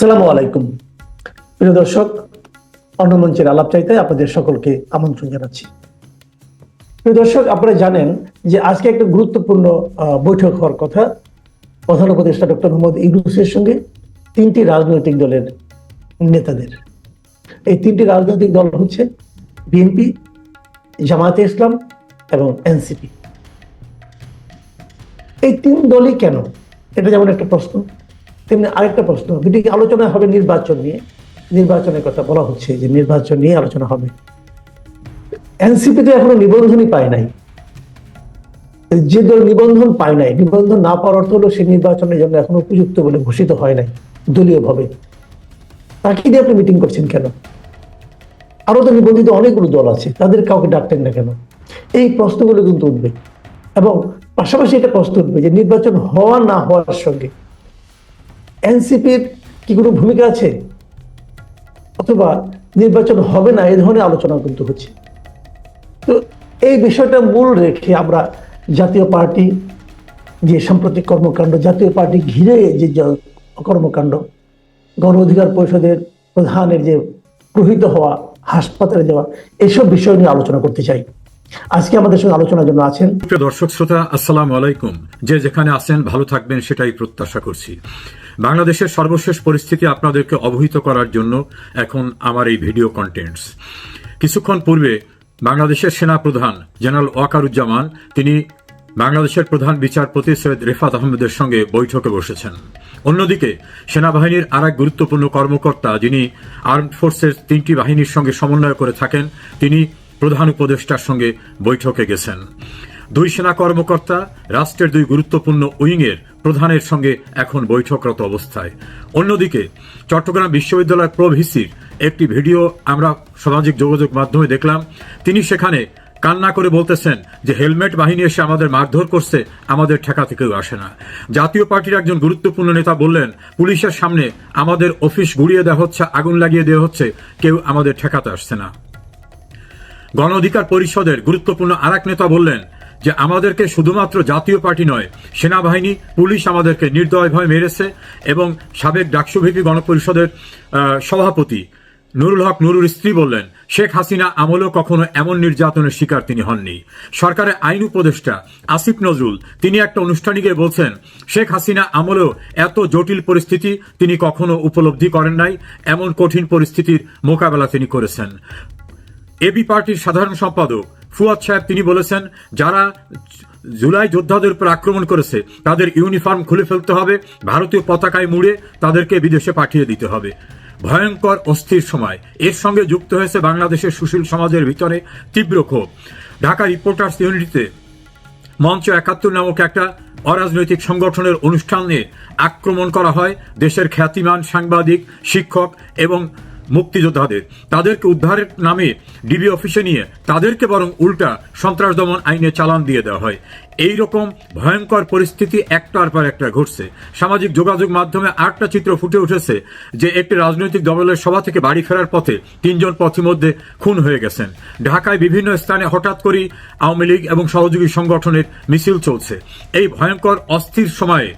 আসসালামু আলাইকুম। প্রিয় দর্শক, অন্য মঞ্চের আলাপ চাইতে আপনাদের সকলকে আমন্ত্রণ জানাচ্ছি। প্রিয় দর্শক, আপনারা জানেন যে আজকে একটা গুরুত্বপূর্ণ বৈঠক হওয়ার কথা। প্রধান উপদেষ্টা ডক্টর মোহাম্মদ ইউনুসের সঙ্গে তিনটি রাজনৈতিক দলের নেতাদের। এই তিনটি রাজনৈতিক দল হচ্ছে বিএনপি, জামায়াতে ইসলাম এবং এনসিপি। এই তিন দলই কেন? এটা যেমন একটা প্রশ্ন। তেমনি আরেকটা প্রশ্ন মিটিং আলোচনা হবে নির্বাচন নিয়ে। নির্বাচনের কথা বলা হচ্ছে যে নির্বাচন নিয়ে আলোচনা হবে। এনসিপি তো এখনও নিবন্ধনই পায় নাই। যে দল নিবন্ধন পায় নাই, নিবন্ধন না পাওয়ার অর্থ হলো সে নির্বাচনের জন্য এখনও উপযুক্ত বলে ঘোষিত হয় নাই দলীয় ভাবে তাকে দিয়ে আপনি মিটিং করছেন কেন? আরও তো নিবন্ধিত অনেকগুলো দল আছে, তাদের কাউকে ডাকতেন না কেন? এই প্রশ্নগুলো কিন্তু উঠবে। এবং পাশাপাশি এটা প্রশ্ন উঠবে যে নির্বাচন হওয়া না হওয়ার সঙ্গে এনসিপির কি কোনো ভূমিকা আছে? অথবা নির্বাচন হবে না এই ধরনের আলোচনা কিন্তু হচ্ছে। তো এই বিষয়টা মূল রেখে আমরা জাতীয় পার্টি যে সাম্প্রতিক কর্মকাণ্ড, জাতীয় পার্টি ঘিরে যে কর্মকাণ্ড, গণ অধিকার পরিষদের প্রধানের যে প্রহিত হওয়া, হাসপাতালে যাওয়া, এসব বিষয় নিয়ে আলোচনা করতে চাই। আজকে আমাদের সঙ্গে আলোচনার জন্য আছেন। দর্শক শ্রোতা, আসসালামু আলাইকুম। যে যেখানে আছেন, ভালো থাকবেন, সেটাই প্রত্যাশা করছি। বাংলাদেশের সর্বশেষ পরিস্থিতি আপনাদেরকে অবহিত করার জন্য এখন আমার এই ভিডিও কন্টেন্টস কিছুক্ষণ পূর্বে বাংলাদেশের সেনা প্রধান জেনারেল ওয়াকারুজ্জামান, তিনি বাংলাদেশের প্রধান বিচারপতি সৈয়দ রেফাত আহমেদের সঙ্গে বৈঠকে বসেছেন। অন্যদিকে, সেনাবাহিনীর আর এক গুরুত্বপূর্ণ কর্মকর্তা যিনি আর্মড ফোর্সের তিনটি বাহিনীর সঙ্গে সমন্বয় করে থাকেন, তিনি প্রধান উপদেষ্টার সঙ্গে বৈঠকে গেছেন। দুই সেনা কর্মকর্তা, রাষ্ট্রের দুই গুরুত্বপূর্ণ উইংয়ের প্রধানের সঙ্গে এখন বৈঠকরত অবস্থায়। অন্যদিকে, চট্টগ্রাম বিশ্ববিদ্যালয় প্রভিসির একটি ভিডিও আমরা সামাজিক যোগাযোগ মাধ্যমে দেখলাম। তিনি সেখানে কান্না করে বলতেছেন যে, হেলমেট বাহিনী এসে আমাদের মারধর করছে, আমাদের ঠেকাতে কেউ আসে না। জাতীয় পার্টির একজন গুরুত্বপূর্ণ নেতা বললেন, পুলিশের সামনে আমাদের অফিস গুড়িয়ে দেওয়া হচ্ছে, আগুন লাগিয়ে দেওয়া হচ্ছে, কেউ আমাদের ঠেকাতে আসছে না। গণ অধিকার পরিষদের গুরুত্বপূর্ণ আর নেতা বললেন যে আমাদেরকে শুধুমাত্র জাতীয় পার্টি নয়, সেনাবাহিনী, পুলিশ আমাদেরকে নির্দয়ভাবে মেরেছে এবং সাবেক ডাকসু ভিপি গণপরিষদের সভাপতি নুরুল হক নুরুর স্ত্রী বললেন, শেখ হাসিনা আমলেও কখনো এমন নির্যাতনের শিকার তিনি হননি। সরকারের আইন উপদেষ্টা আসিফ নজরুল, তিনি একটা অনুষ্ঠানে গিয়ে বলছেন, শেখ হাসিনা আমলেও এত জটিল পরিস্থিতি তিনি কখনো উপলব্ধি করেন নাই, এমন কঠিন পরিস্থিতির মোকাবেলা তিনি করেছেন। এবি পার্টির সাধারণ সম্পাদক ফুয়াদ সাহেব তিনি বলেছেন, যারা জুলাই যোদ্ধাদের উপর আক্রমণ করেছে, তাদের ইউনিফর্ম খুলে ফেলতে হবে, ভারতীয় পতাকায় মুড়ে তাদেরকে বিদেশে পাঠিয়ে দিতে হবে। ভয়ঙ্কর, অস্থির সময়। এর সঙ্গে যুক্ত হয়েছে বাংলাদেশের সুশীল সমাজের ভিতরে তীব্র ক্ষোভ। ঢাকা রিপোর্টার্স ইউনিটিতে মঞ্চ একাত্তর নামক একটা অরাজনৈতিক সংগঠনের অনুষ্ঠানে আক্রমণ করা হয়। দেশের খ্যাতিমান সাংবাদিক, শিক্ষক এবং মুক্তিযোদ্ধাদের, তাদেরকে উদ্ধারের নামে ডিবি অফিসে নিয়ে তাদেরকে বরং উল্টা সন্ত্রাস দমন আইনে চালান দিয়ে দেওয়া হয়। এই রকম ভয়ঙ্কর পরিস্থিতি একটার পর একটা ঘটছে। সামাজিক যোগাযোগ মাধ্যমে আটটা চিত্র ফুটে উঠেছে যে একটি রাজনৈতিক দলের সভা থেকে বাড়ি ফেরার পথে তিনজন পথিমধ্যে খুন হয়ে গেছেন। ঢাকায় বিভিন্ন স্থানে হঠাৎ করেই আওয়ামী লীগ এবং সহযোগী সংগঠনের মিছিল চলছে। এই ভয়ঙ্কর, অস্থির সময়ে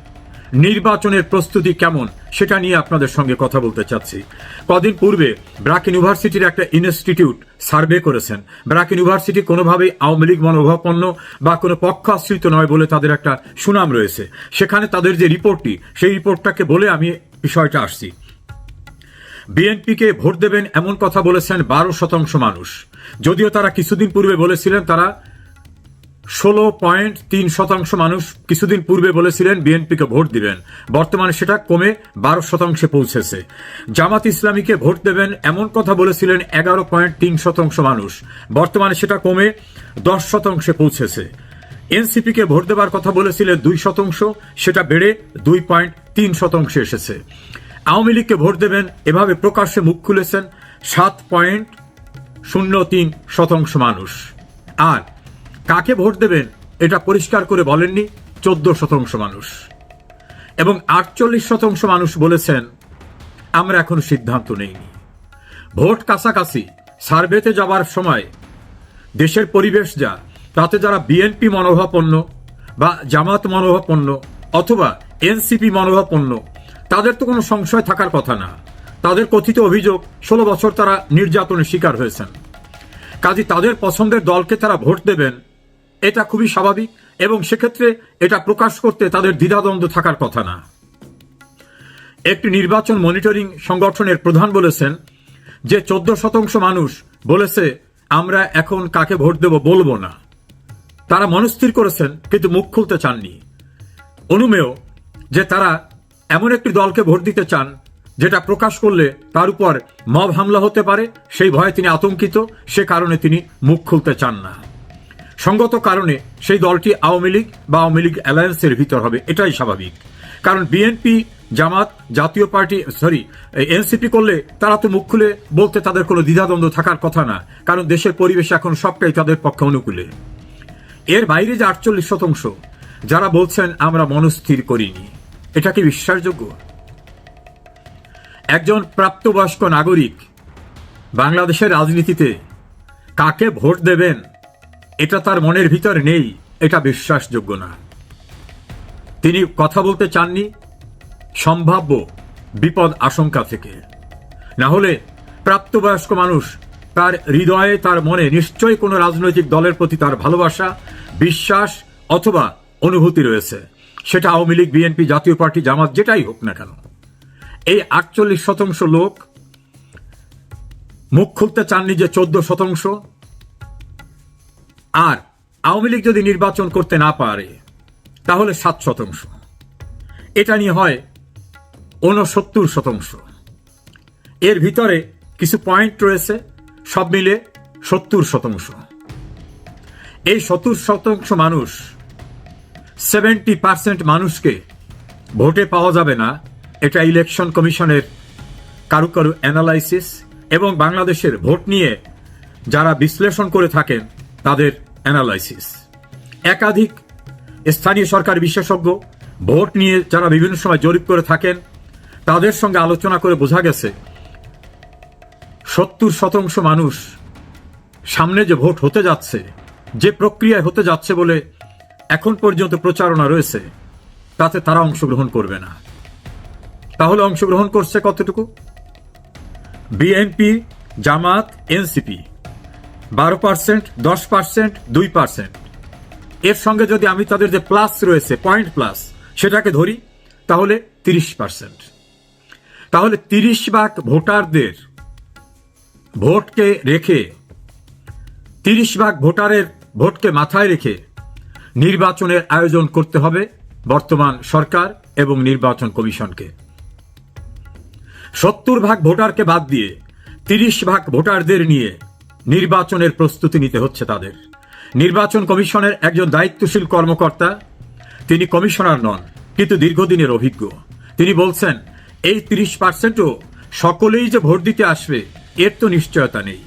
নির্বাচনের প্রস্তুতি কেমন সেটা নিয়ে আপনাদের সঙ্গে কথা বলতে চাচ্ছি। কদিন পূর্বে ব্রাক ইউনিভার্সিটির একটা ইনস্টিটিউট সার্ভে করেছেন। ব্রাক ইউনিভার্সিটি কোনোভাবেই আওয়ামী লীগ মনোভাবাপন্ন বা কোনো পক্ষ আশ্রিত নয় বলে তাদের একটা সুনাম রয়েছে। সেখানে তাদের যে রিপোর্টটি, সেই রিপোর্টটাকে বলে আমি বিষয়টা আসছি। বিএনপিকে ভোট দেবেন এমন কথা বলেছেন বারো শতাংশ মানুষ। যদিও তারা কিছুদিন পূর্বে বলেছিলেন তারা ষোলো পয়েন্ট তিন শতাংশ মানুষ কিছুদিন পূর্বে বলেছিলেন বিএনপিকে ভোট দিবেন। বর্তমানে সেটা কমে বারো শতাংশে পৌঁছেছে। জামাত ইসলামীকে ভোট দেবেন এমন কথা বলেছিলেন এগারো পয়েন্ট তিন শতাংশ মানুষ। বর্তমানে সেটা কমে দশ শতাংশে পৌঁছেছে। এনসিপিকে ভোট দেবার কথা বলেছিলেন দুই শতাংশ, সেটা বেড়ে দুই পয়েন্ট তিন শতাংশে এসেছে। আওয়ামী লীগকে ভোট দেবেন এভাবে প্রকাশ্যে মুখ খুলেছেন সাত পয়েন্ট শূন্য তিন শতাংশ মানুষ। আর কাকে ভোট দেবেন এটা পরিষ্কার করে বলেননি চোদ্দ শতাংশ মানুষ। এবং আটচল্লিশ শতাংশ মানুষ বলেছেন, আমরা এখন সিদ্ধান্ত নেইনি। ভোট কাছাকাছি, সার্ভেতে যাবার সময়, দেশের পরিবেশ যা, তাতে যারা বিএনপি মনোভাবপন্ন বা জামাত মনোভাবাপন্ন অথবা এনসিপি মনোভাবাপন্ন তাদের তো কোনো সংশয় থাকার কথা না। তাদের কথিত অভিযোগ, ষোলো বছর তারা নির্যাতনের শিকার হয়েছেন। কাজী তাদের পছন্দের দলকে তারা ভোট দেবেন এটা খুবই স্বাভাবিক এবং সেক্ষেত্রে এটা প্রকাশ করতে তাদের দ্বিধাদ্বন্দ্ব থাকার কথা না। একটি নির্বাচন মনিটরিং সংগঠনের প্রধান বলেছেন যে চোদ্দ শতাংশ মানুষ বলেছে, আমরা এখন কাকে ভোট দেব বলব না। তারা মনস্থির করেছেন, কিন্তু মুখ খুলতে চাননি। অনুমেয় যে তারা এমন একটি দলকে ভোট দিতে চান, যেটা প্রকাশ করলে তার উপর মব হামলা হতে পারে, সেই ভয়ে তিনি আতঙ্কিত, সে কারণে তিনি মুখ খুলতে চান না। সঙ্গত কারণে সেই দলটি আওয়ামী লীগ বা আওয়ামী লীগ অ্যালায়েন্সের ভিতর হবে। এটাই স্বাভাবিক। কারণ বিএনপি, জামাত, জাতীয় পার্টি, সরি এনসিপি করলে তারা তো মুখ খুলে বলতে তাদের কোনো দ্বিধাদ্বন্দ্ব থাকার কথা না। কারণ দেশের পরিবেশ এখন সবটাই তাদের পক্ষে অনুকূলে। এর বাইরে যে আটচল্লিশ শতাংশ, যারা বলছেন আমরা মনস্থির করিনি, এটা কি বিশ্বাসযোগ্য? একজন প্রাপ্তবয়স্ক নাগরিক বাংলাদেশের রাজনীতিতে কাকে ভোট দেবেন এটা তার মনের ভিতর নেই, এটা বিশ্বাসযোগ্য না। তিনি কথা বলতে চাননি, সম্ভাব্য বিপদ আশঙ্কা থেকে। না হলে প্রাপ্তবয়স্ক মানুষ তার হৃদয়ে, তার মনে নিশ্চয়ই কোনো রাজনৈতিক দলের প্রতি তার ভালোবাসা, বিশ্বাস অথবা অনুভূতি রয়েছে। সেটা আওয়ামী লীগ, বিএনপি, জাতীয় পার্টি, জামাত, যেটাই হোক না কেন। এই আটচল্লিশ শতাংশ লোক মুখ খুলতে চাননি যে চোদ্দ শতাংশ আর আওয়ামী লীগ যদি নির্বাচন করতে না পারে, তাহলে সাত শতাংশ। এটা নিয়ে হয় ঊনসত্তর শতাংশ। এর ভিতরে কিছু পয়েন্ট রয়েছে, সব মিলে সত্তর শতাংশ। এই সত্তর শতাংশ মানুষ সেভেন্টি পার্সেন্ট মানুষকে ভোটে পাওয়া যাবে না। এটা ইলেকশন কমিশনের কারু কারু অ্যানালাইসিস এবং বাংলাদেশের ভোট নিয়ে যারা বিশ্লেষণ করে থাকেন তাদের অ্যানালাইসিস একাধিক স্থানীয় সরকার বিশেষজ্ঞ ভোট নিয়ে যারা বিভিন্ন সময় জরিপ করে থাকেন, তাদের সঙ্গে আলোচনা করে বোঝা গেছে, সত্তর শতাংশ মানুষ সামনে যে ভোট হতে যাচ্ছে, যে প্রক্রিয়ায় হতে যাচ্ছে বলে এখন পর্যন্ত প্রচারণা রয়েছে, তাতে তারা অংশগ্রহণ করবে না। তাহলে অংশগ্রহণ করছে কতটুকু? BNP, Jamaat, NCP. বারো পার্সেন্ট দশ পার্সেন্ট দুই পার্সেন্ট এর সঙ্গে যদি আমি তাদের যে প্লাস রয়েছে পয়েন্ট প্লাস সেটাকে ধরি, তাহলে তিরিশ পার্সেন্ট তাহলে তিরিশ ভাগ ভোটারদের ভোটকে রেখে, তিরিশ ভাগ ভোটারের ভোটকে মাথায় রেখে নির্বাচনের আয়োজন করতে হবে বর্তমান সরকার এবং নির্বাচন কমিশনকে। সত্তর ভাগ ভোটারকে বাদ দিয়ে তিরিশ ভাগ ভোটারদের নিয়ে নির্বাচনের প্রস্তুতি নিতে হচ্ছে তাদের। নির্বাচন কমিশনের একজন দায়িত্বশীল কর্মকর্তা, তিনি কমিশনার নন, কিন্তু দীর্ঘদিনের অভিজ্ঞ। তিনি বলছেন, এই তিরিশ পার্সেন্টও সকলেই যে ভোট দিতে আসবে, এর তো নিশ্চয়তা নেই।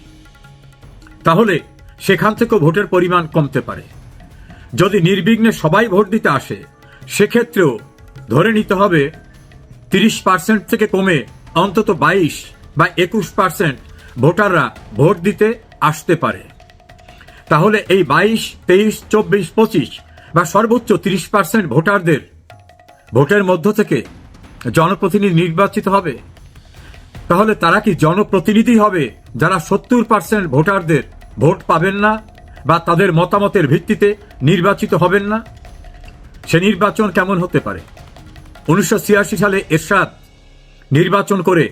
তাহলে সেখান থেকেও ভোটের পরিমাণ কমতে পারে। যদি নির্বিঘ্নে সবাই ভোট দিতে আসে, সেক্ষেত্রেও ধরে নিতে হবে, তিরিশ পার্সেন্ট থেকে কমে অন্তত বাইশ বা একুশ পার্সেন্ট ভোটাররা ভোট দিতে আসতে পারে। তাহলে এই বাইশ, তেইশ, চব্বিশ, পঁচিশ বা সর্বোচ্চ তিরিশ পার্সেন্ট ভোটারদের ভোটের মধ্য থেকে জনপ্রতিনিধি নির্বাচিত হবে। তাহলে তারা কি জনপ্রতিনিধি হবে যারা সত্তর পার্সেন্ট ভোটারদের ভোট পাবেন না বা তাদের মতামতের ভিত্তিতে নির্বাচিত হবেন না? সে নির্বাচন কেমন হতে পারে? উনিশশো ছিয়াশি সালে এরশাদ নির্বাচন করে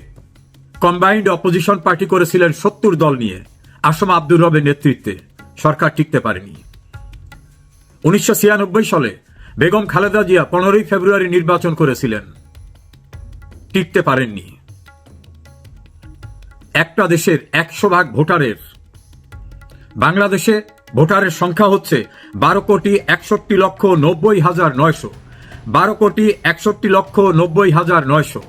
কম্বাইন্ড অপোজিশন পার্টি করেছিলেন সত্তর দল নিয়ে। আসম আব্দুর রবের নেতৃত্বে সরকার টিকতে পারেনি। উনিশশো ছিয়ানব্বই সালে বেগম খালেদা জিয়া পনেরোই ফেব্রুয়ারি নির্বাচন করেছিলেন। টিকতে পারেননি। একটা দেশের একশো ভাগ ভোটারের বাংলাদেশে ভোটারের সংখ্যা হচ্ছে বারো কোটি একষট্টি লক্ষ নব্বই হাজার নয়শো। বারো কোটি একষট্টি লক্ষ নব্বই হাজার নয়শো।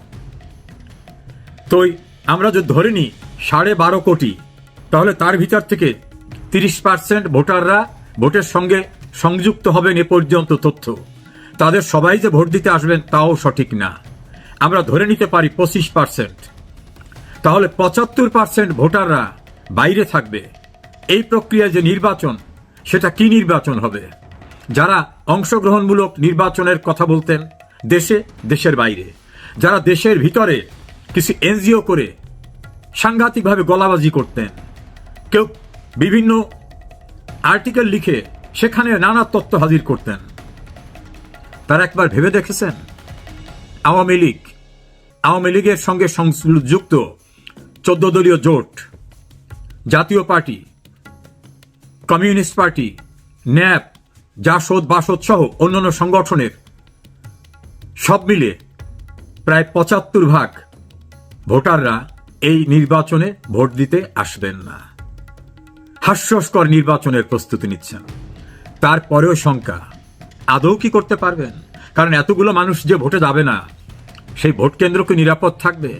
তো আমরা যদি ধরে নিই, সাড়ে বারো কোটি তাহলে তার ভিতর থেকে তিরিশ পার্সেন্ট ভোটাররা ভোটের সঙ্গে সংযুক্ত হবেন এ পর্যন্ত তথ্য। তাদের সবাই যে ভোট দিতে আসবেন তাও সঠিক না। আমরা ধরে নিতে পারি পঁচিশ পার্সেন্ট তাহলে পঁচাত্তর পার্সেন্ট ভোটাররা বাইরে থাকবে। এই প্রক্রিয়ায় যে নির্বাচন, সেটা কি নির্বাচন হবে? যারা অংশগ্রহণমূলক নির্বাচনের কথা বলতেন, দেশে, দেশের বাইরে। যারা দেশের ভিতরে কিছু এনজিও করে সাংঘাতিকভাবে গলাবাজি করতেন কেউ বিভিন্ন আর্টিকেল লিখে সেখানে নানা তথ্য হাজির করতেন। তারা একবার ভেবে দেখেছেন, আওয়ামী লীগ, আওয়ামী লীগের সঙ্গে সংযুক্ত চোদ্দ দলীয় জোট, Jatiya party, communist party, NAP, Jasad, Basad সহ অন্যান্য সংগঠনের সব মিলে প্রায় পঁচাত্তর ভাগ ভোটাররা এই নির্বাচনে ভোট দিতে আসবেন না। হাস্যস্কর নির্বাচনের প্রস্তুতি নিচ্ছেন। তারপরেও শঙ্কা, আদৌ কি করতে পারবেন? কারণ এতগুলো মানুষ যে ভোটে যাবে না, সেই ভোট কেন্দ্র কি নিরাপদ থাকবে?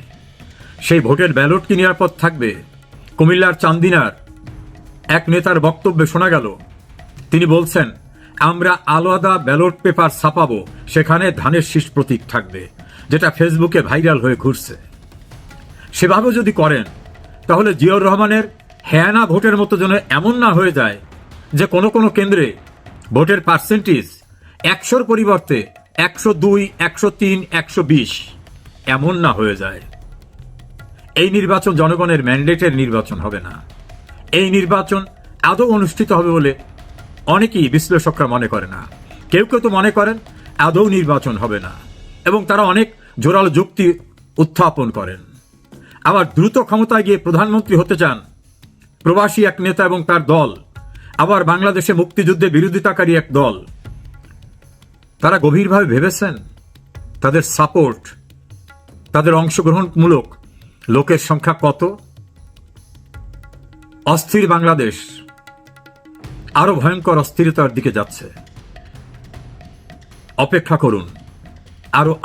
সেই ভোটের ব্যালট কি নিরাপদ থাকবে? কুমিল্লার চান্দিনার এক নেতার বক্তব্যে শোনা গেল, তিনি বলছেন, আমরা আলাদা ব্যালট পেপার ছাপাবো, সেখানে ধানের শীষ প্রতীক থাকবে, যেটা ফেসবুকে ভাইরাল হয়ে ঘুরছে। সেভাবে যদি করেন, তাহলে জিয়াউর রহমানের হ্যানা ভোটের মতো যেন এমন না হয়ে যায় যে কোনো কোনো কেন্দ্রে ভোটের পার্সেন্টেজ একশোর পরিবর্তে একশো দুই, একশো তিন, একশো বিশ এমন না হয়ে যায়। এই নির্বাচন জনগণের ম্যান্ডেটের নির্বাচন হবে না। এই নির্বাচন আদৌ অনুষ্ঠিত হবে বলে অনেকেই বিশ্লেষকরা মনে করে না। কেউ কেউ তো মনে করেন আদৌ নির্বাচন হবে না এবং তারা অনেক জোরালো যুক্তি উত্থাপন করেন। আবার দ্রুত ক্ষমতায় গিয়ে প্রধানমন্ত্রী হতে চান প্রবাসী এক নেতা এবং তার দল। আবার বাংলাদেশে মুক্তিযুদ্ধে বিরোধিতাকারী এক দল। তারা গভীরভাবে ভেবেছেন, তাদের সাপোর্ট, তাদের অংশগ্রহণমূলক লোকের সংখ্যা কত? অস্থির বাংলাদেশ আরও ভয়ঙ্কর অস্থিরতার দিকে যাচ্ছে। অপেক্ষা করুন, আরও